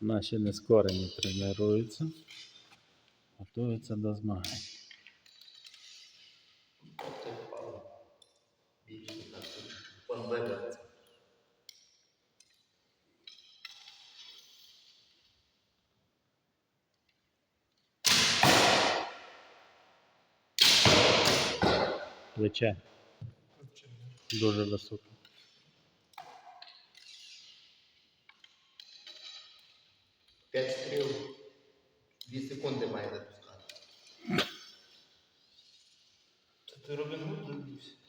Наші нескорені тренуються, готуються до змагань. Плече дуже високе. Catch disse com demais a buscar. Tudo bem, muito isso.